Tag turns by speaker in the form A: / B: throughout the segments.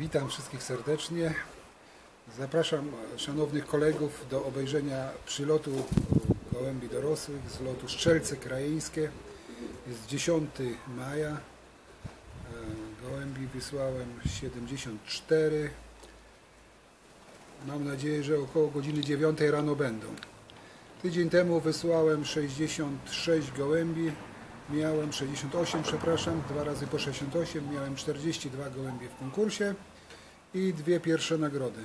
A: Witam wszystkich serdecznie. Zapraszam szanownych kolegów do obejrzenia przylotu gołębi dorosłych z lotu Strzelce Krajeńskie. Jest 10 maja. E, Gołębi wysłałem 74. Mam nadzieję, że około godziny 9 rano będą. Tydzień temu wysłałem 66 gołębi. Miałem 68, przepraszam, dwa razy po 68. Miałem 42 gołębie w konkursie i dwie pierwsze nagrody.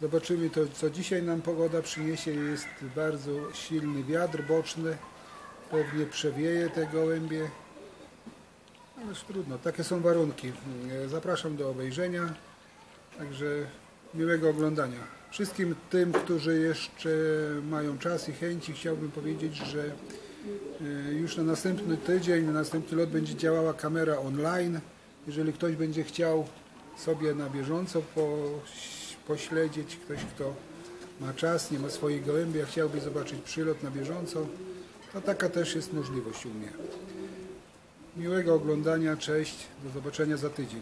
A: Zobaczymy to, co dzisiaj nam pogoda przyniesie. Jest bardzo silny wiatr boczny. Pewnie przewieje te gołębie. Ależ trudno, takie są warunki. Zapraszam do obejrzenia. Także miłego oglądania. Wszystkim tym, którzy jeszcze mają czas i chęci, chciałbym powiedzieć, że już na następny tydzień, na następny lot będzie działała kamera online. Jeżeli ktoś będzie chciał sobie na bieżąco po, pośledzić, ktoś kto ma czas, nie ma swoich gołębi, a chciałby zobaczyć przylot na bieżąco, to taka też jest możliwość u mnie. Miłego oglądania, cześć, do zobaczenia za tydzień.